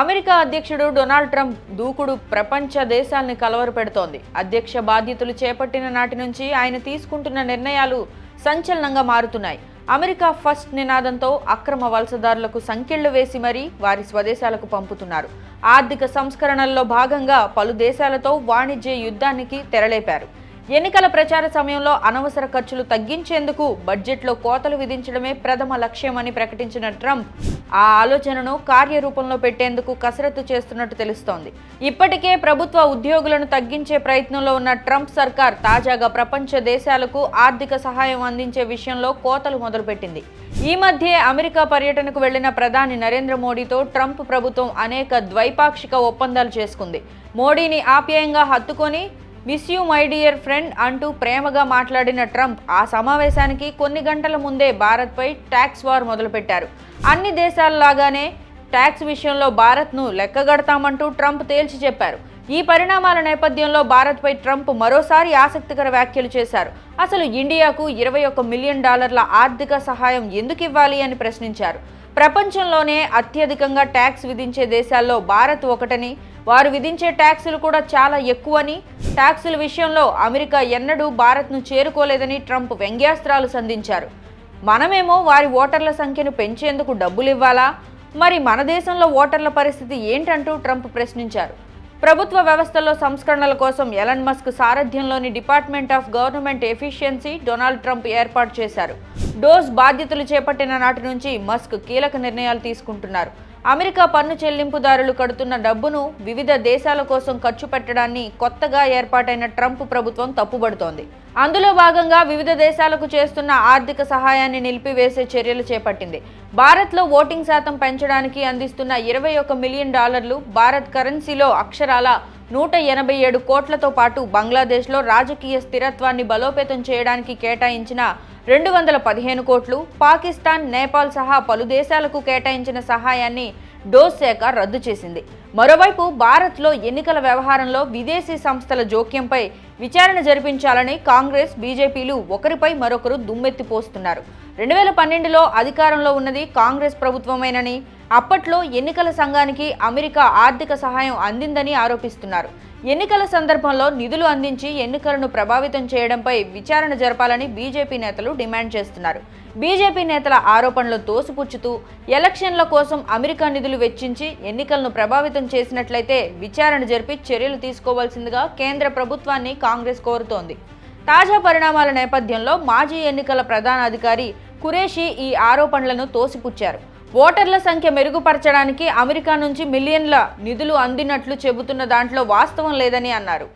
America అధ్యక్షుడు Donald Trump దూకుడు ప్రపంచ దేశాల్ని కలవరపెడుతోంది అధ్యక్ష బాధ్యతలు చేపట్టిన నాటి నుంచి ఆయన తీసుకుంటున్న నిర్ణయాలు సంచలనంగా మారుతున్నాయి. అమెరికా ఫస్ట్ నినాదంతో అక్రమ వలసదారులకు సంకెళ్ళు వేసి మరీ వారి స్వదేశాలకు పంపుతున్నారు. ఆర్థిక సంస్కరణల్లో భాగంగా పలు దేశాలతో వాణిజ్య యుద్ధానికి తెరలేపారు. ఎన్నికల ప్రచార సమయంలో అనవసర ఖర్చులు తగ్గించేందుకు బడ్జెట్లో కోతలు విధించడమే ప్రథమ లక్ష్యమని ప్రకటించిన ట్రంప్ ఆ ఆలోచనను కార్యరూపంలో పెట్టేందుకు కసరత్తు చేస్తున్నట్టు తెలుస్తోంది. ఇప్పటికే ప్రభుత్వ ఉద్యోగులను తగ్గించే ప్రయత్నంలో ఉన్న ట్రంప్ సర్కార్ తాజాగా ప్రపంచ దేశాలకు ఆర్థిక సహాయం అందించే విషయంలో కోతలు మొదలుపెట్టింది. ఈ మధ్యే అమెరికా పర్యటనకు వెళ్ళిన ప్రధాని నరేంద్ర మోడీతో ట్రంప్ ప్రభుత్వం అనేక ద్వైపాక్షిక ఒప్పందాలు చేసుకుంది. మోడీని ఆప్యాయంగా హత్తుకొని miss you my dear friend అంటూ ప్రేమగా మాట్లాడిన ట్రంప్ ఆ సమావేశానికి కొన్ని గంటల ముందే భారత్పై ట్యాక్స్ వార్ మొదలుపెట్టారు. అన్ని దేశాలలాగానే ట్యాక్స్ విషయంలో భారత్ను లెక్కగడతామంటూ ట్రంప్ తేల్చి చెప్పారు. ఈ పరిణామాల నేపథ్యంలో భారత్పై ట్రంప్ మరోసారి ఆసక్తికర వ్యాఖ్యలు చేశారు. అసలు ఇండియాకు ఇరవై ఒక్క మిలియన్ డాలర్ల ఆర్థిక సహాయం ఎందుకు ఇవ్వాలి అని ప్రశ్నించారు. ప్రపంచంలోనే అత్యధికంగా ట్యాక్స్ విధించే దేశాల్లో భారత్ ఒకటని వారు విధించే ట్యాక్సులు కూడా చాలా ఎక్కువని ట్యాక్సుల విషయంలో అమెరికా ఎన్నడూ భారత్ను చేరుకోలేదని ట్రంప్ వ్యంగ్యాస్త్రాలు సంధించారు. మనమేమో వారి ఓటర్ల సంఖ్యను పెంచేందుకు డబ్బులు ఇవ్వాలా? మరి మన దేశంలో ఓటర్ల పరిస్థితి ఏంటంటూ ట్రంప్ ప్రశ్నించారు. ప్రభుత్వ వ్యవస్థలో సంస్కరణల కోసం Elon Musk సారథ్యంలోని department of government efficiency Donald Trump ఏర్పాటు చేశారు. డోస్ బాధ్యతలు చేపట్టిన నాటి నుంచి మస్క్ కీలక నిర్ణయాలు తీసుకుంటున్నారు. అమెరికా పన్ను చెల్లింపుదారులు కడుతున్న డబ్బును వివిధ దేశాల కోసం ఖర్చు పెట్టడాన్ని కొత్తగా ఏర్పాటైన ట్రంప్ ప్రభుత్వం తప్పుబడుతోంది. అందులో భాగంగా వివిధ దేశాలకు చేస్తున్న ఆర్థిక సహాయాన్ని నిలిపివేసే చర్యలు చేపట్టింది. భారత్లో ఓటింగ్ శాతం పెంచడానికి అందిస్తున్న ఇరవై ఒక మిలియన్ డాలర్లు భారత్ కరెన్సీలో అక్షరాల నూట ఎనభై ఏడు కోట్లతో పాటు బంగ్లాదేశ్లో రాజకీయ స్థిరత్వాన్ని బలోపేతం చేయడానికి కేటాయించిన రెండు వందల పదిహేను కోట్లు పాకిస్తాన్ నేపాల్ సహా పలు దేశాలకు కేటాయించిన సహాయాన్ని డోస్ శాఖ రద్దు చేసింది. మరోవైపు భారత్లో ఎన్నికల వ్యవహారంలో విదేశీ సంస్థల జోక్యంపై విచారణ జరిపించాలని కాంగ్రెస్ బీజేపీలు ఒకరిపై మరొకరు దుమ్మెత్తిపోస్తున్నారు రెండు వేల పన్నెండులో అధికారంలో ఉన్నది కాంగ్రెస్ ప్రభుత్వమేనని అప్పట్లో ఎన్నికల సంఘానికి అమెరికా ఆర్థిక సహాయం అందిందని ఆరోపిస్తున్నారు. ఎన్నికల సందర్భంలో నిధులు అందించి ఎన్నికలను ప్రభావితం చేయడంపై విచారణ జరపాలని బీజేపీ నేతలు డిమాండ్ చేస్తున్నారు. బీజేపీ నేతల ఆరోపణలు తోసిపుచ్చుతూ ఎలక్షన్ల కోసం అమెరికా నిధులు వెచ్చించి ఎన్నికలను ప్రభావితం చేసినట్లయితే విచారణ జరిపి చర్యలు తీసుకోవాల్సిందిగా కేంద్ర ప్రభుత్వాన్ని కాంగ్రెస్ కోరుతోంది. తాజా పరిణామాల నేపథ్యంలో మాజీ ఎన్నికల ప్రధాన అధికారి కురేషి ఈ ఆరోపణలను తోసిపుచ్చారు. ఓటర్ల సంఖ్య మెరుగుపరచడానికి అమెరికా నుంచి మిలియన్ల నిధులు అందినట్లు చెబుతున్న దాంట్లో వాస్తవం లేదని అన్నారు.